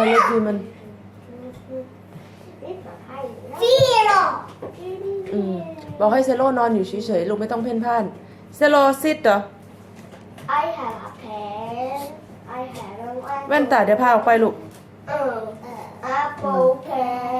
อเล็กดีมันซีโร่อืม บอกให้เซโลนอนอยู่เฉยๆ ลูกไม่ต้องเพ่นพ่าน เซโลซิดเหรอ I have a pen I have a แว่นตาเดี๋ยวพาออกไปลูก เออ apple pen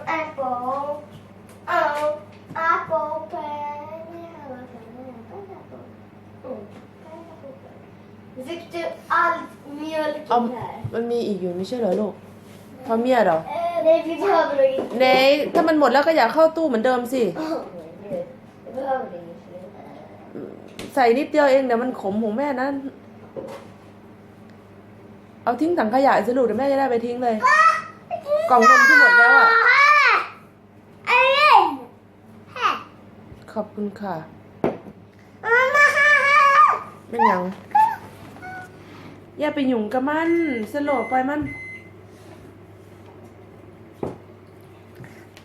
an apple oh apple pineapple. Victor, allt mjölk เอา här? มันมีอีกอยู่ไม่ใช่เหรอลูกพอเมียเหรอ Nej, vi behöver inte. เนยถ้ามันหมดแล้วก็อย่าเข้าตู้เหมือนเดิมสิ Vi behöver det inte. ใส่นิดเดียวเองเดี๋ยวมันขมของแม่นะเอาทิ้งถังขยะสิลูกเดี๋ยวแม่จะได้ไปทิ้งเลย กล่องนมที่หมดแล้วอะ ขอบคุณค่ะเป็นหยังอย่าไปหยุ่งกับมัน สโลปล่อยมัน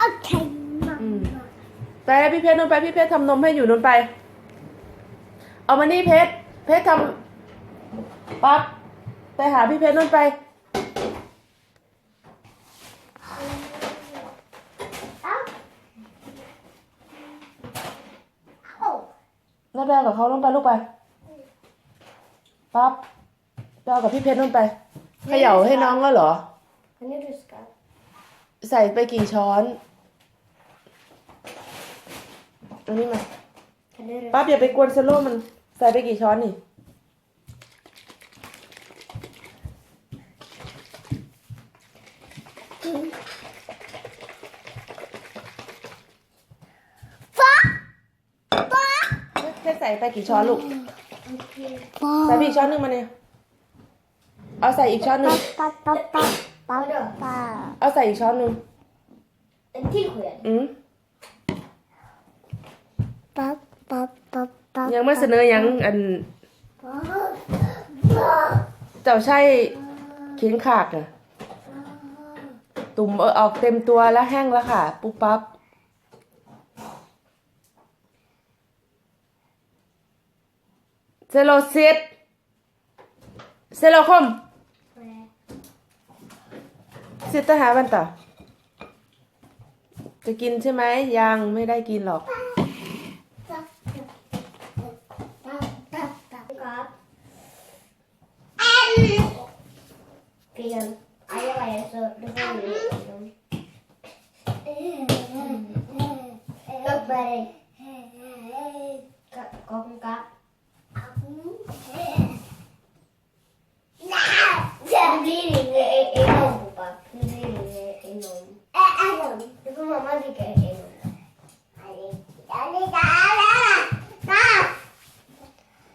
Okej, อืม ไปพี่เพชรนู่นไปพี่เพชรทำนมให้อยู่นู่นไป เอามานี่เพชรเพชรทำปั๊บไปหาพี่เพชรนู่นไป น้าแบลกับเขาลงไปลูกไปปั๊บแบลกับพี่เพชรลงไปเขย่าให้น้องแล้วเหรอ Kan du ruska? ใส่ไปกี่ช้อนอันนี้มา Kan du ruska? ปั๊บอย่าไปกวนสโลว์มัน ใส่ไปกี่ช้อนนี่ แค่ใส่ไปกี่ช้อนลูก ใส่ไปอีกช้อนหนึ่งมาเนี่ยเอาใส่อีกช้อนหนึ่ง Vadå? เอาใส่อีกช้อนหนึ่ง En till sked? อืมยังไม่เสนอยังอัน เจ้าใช่เขียนขากอะตุ่มเออออกเต็มตัวแล้วแห้งแล้วค่ะ ปุ๊บปั๊บ เซโลซิดเซโลคม ซิตหาบันต่อ จะกินใช่ไหมยังไม่ได้กินหรอก Gott. Fel. Aj, jag var så det var ju Upp med dig. Kom, kom. Det blir ingen enom, pappa. Det blir ingen enom. Det får mamma dricka enom.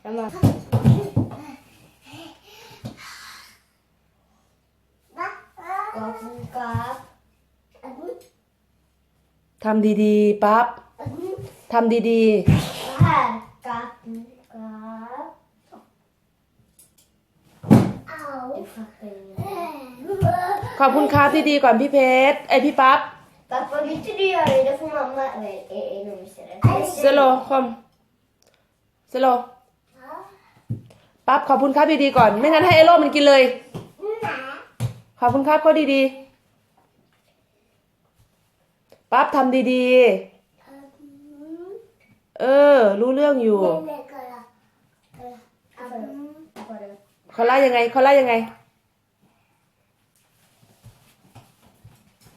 Mamma. ขอบคุณครับ ทำดีๆปั๊บทำดีค่ะกับกับเอาฟักเลยๆขอบคุณครับที่ดีก่อนพี่เพชรไอยพี่ปั๊บ Pappa vill inte du göra det? Då får mamma väl inom istället. เซโลคอมเซโลปั๊บขอบคุณครับดีๆก่อน ไม่งั้นให้ไอโรมันกินเลย ขอบคุณครับก็ดีๆ ปั๊บทำดีๆ เออ รู้เรื่องอยู่เขาไล่ยังไงเขาไล่ยังไง